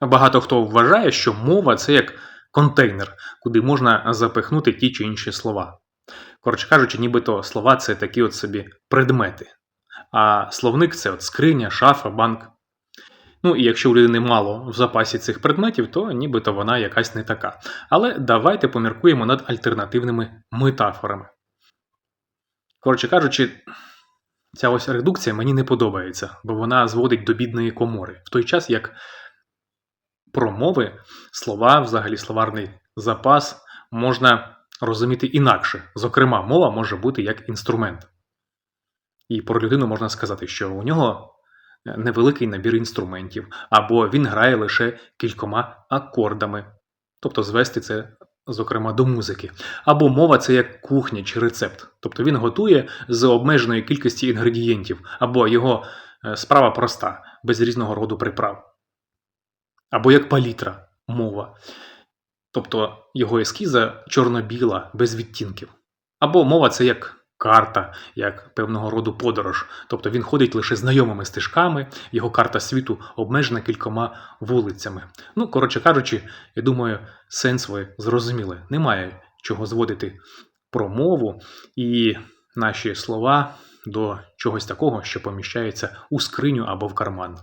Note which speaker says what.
Speaker 1: Багато хто вважає, що мова це як контейнер, куди можна запихнути ті чи інші слова. Коротше кажучи, нібито слова це такі от собі предмети. А словник це от скриня, шафа, банк. Ну і якщо у людини мало в запасі цих предметів, то нібито вона якась не така. Але давайте поміркуємо над альтернативними метафорами. Коротше кажучи, ця ось редукція мені не подобається, бо вона зводить до бідної комори, в той час як про мови, слова, взагалі словарний запас можна розуміти інакше. Зокрема, мова може бути як інструмент. І про людину можна сказати, що у нього невеликий набір інструментів, або він грає лише кількома акордами, тобто звести це, зокрема, до музики. Або мова це як кухня чи рецепт, тобто він готує з обмеженої кількості інгредієнтів, або його е, справа проста, без різного роду приправ. Або як палітра, мова. Тобто його ескіза чорно-біла, без відтінків. Або мова це як карта, як певного роду подорож. Тобто він ходить лише знайомими стежками, його карта світу обмежена кількома вулицями. Ну, коротше кажучи, я думаю, сенс ви зрозуміли. Немає чого зводити про мову і наші слова до чогось такого, що поміщається у скриню або в карман.